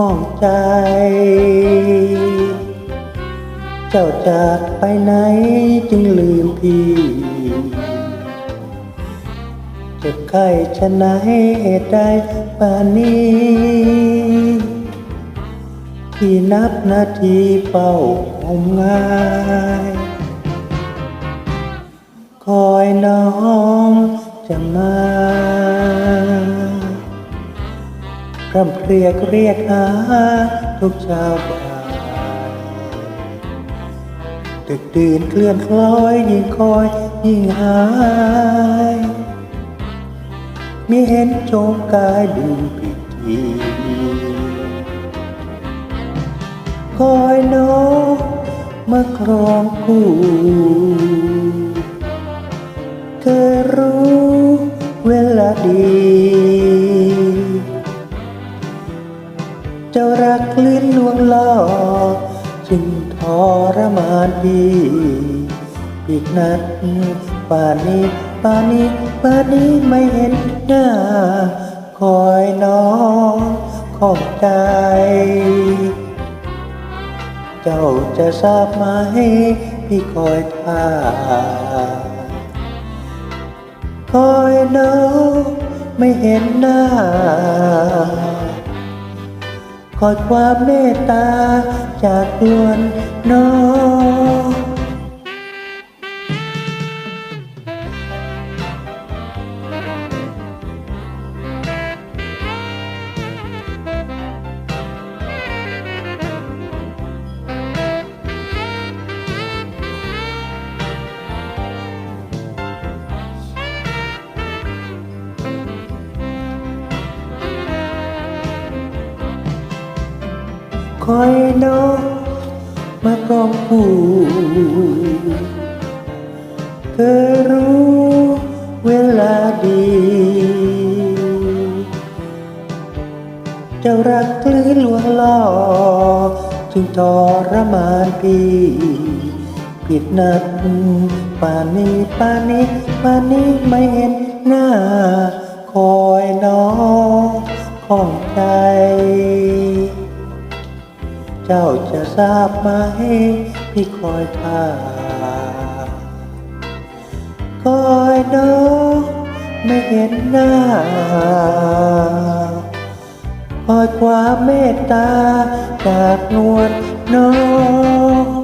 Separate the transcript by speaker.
Speaker 1: ของใจ เจ้าจากไปไหนจึงลืมพี่เจ็บไข้ชะไหนเหตุใดป่านนี้ที่นับนาทีเฝ้าหมง่าย คอยน้องจะมา ร่ำเพรียกเรียกหาทุกเช้าบ่ายดึกดื่นเคลื่อนคล้อยยิ่งคอยยิ่งหายมีเห็นโจมกายดูผิดทีคอยน้องมาครองคู่เธอรู้เวลาดี นลวงล่อจึงทรมานพี่อีกนัดป่านนี้ป่านนี้ป่านนี้ไม่เห็นหน้า คอยน้องขอบใจ เจ้าจะทราบไหมพี่คอยท่าคอยน้องไม่เห็นหน้า ขอความเมตตาจากดวนน้อง คอยน้องมาครองคู่เธอรู้เวลาดี เจ้ารักคลื่นลวงล่อจึงทรมานพี่ผิดนัดป่านนี้ป่านนี้ป่านนี้ไม่เห็นหน้า คอยน้องของใจ เจ้าจะทราบไหมพี่คอยท่าคอยน้องไม่เห็นหน้า คอยความเมตตาจากนวดน้อง